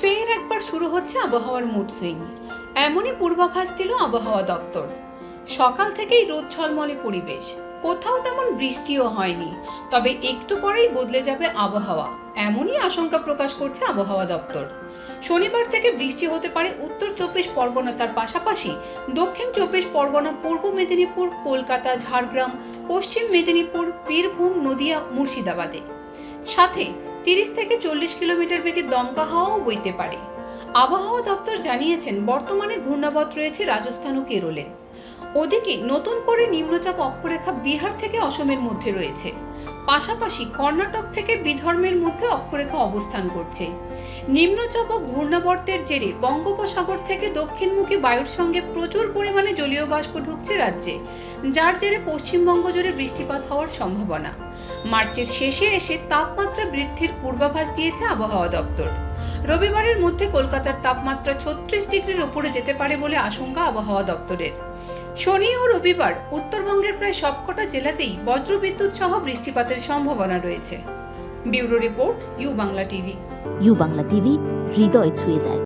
ফের একবার শুরু হচ্ছে আবহাওয়ার মুড সুইং এমনই পূর্বাভাস দিল আবহাওয়া দপ্তর। সকাল থেকেই রোদ ঝলমলে পরিবেশ। কোথাও তেমন বৃষ্টিও হয়নি, তবে একটু পরেই বদলে যাবে আবহাওয়া। এমনই আশঙ্কা প্রকাশ করছে আবহাওয়া দপ্তর। শনিবার থেকে বৃষ্টি হতে পারে উত্তর চব্বিশ পরগনা, তার পাশাপাশি দক্ষিণ চব্বিশ পরগনা, পূর্ব মেদিনীপুর, কলকাতা, ঝাড়গ্রাম, পশ্চিম মেদিনীপুর, বীরভূম, নদিয়া, মুর্শিদাবাদে। সাথে তিরিশ থেকে চল্লিশ কিলোমিটার বেগে দমকা হাওয়াও বইতে পারে। আবহাওয়া দপ্তর জানিয়েছেন, বর্তমানে ঘূর্ণাবত রয়েছে রাজস্থান ও কেরলে। ওদিকে নতুন করে নিম্নচাপ অক্ষরেখা বিহার থেকে অসমের মধ্যে রয়েছে। পাশাপাশি কর্ণাটক থেকে বিধর্মের মধ্যে অক্ষরেখা অবস্থান করছে। নিম্নচাপ ও ঘূর্ণাবর্তের জেরে বঙ্গোপসাগর থেকে দক্ষিণমুখী বায়ুর সঙ্গে প্রচুর পরিমাণে জলীয় বাষ্প ঢুকছে রাজ্যে, যার জেরে পশ্চিমবঙ্গ জুড়ে বৃষ্টিপাত হওয়ার সম্ভাবনা। মার্চের শেষে এসে তাপমাত্রা বৃদ্ধির পূর্বাভাস দিয়েছে আবহাওয়া দপ্তর। রবিবারের মধ্যে কলকাতার তাপমাত্রা ছত্রিশ ডিগ্রির উপরে যেতে পারে বলে আশঙ্কা আবহাওয়া দপ্তরের। শনি ও রবিবার উত্তরবঙ্গের প্রায় সবকটা জেলাতেই বজ্রবিদ্যুৎ সহ বৃষ্টিপাতের সম্ভাবনা রয়েছে। Bureau report, U Bangla TV. U Bangla TV, হৃদয় ছুঁয়ে যায়।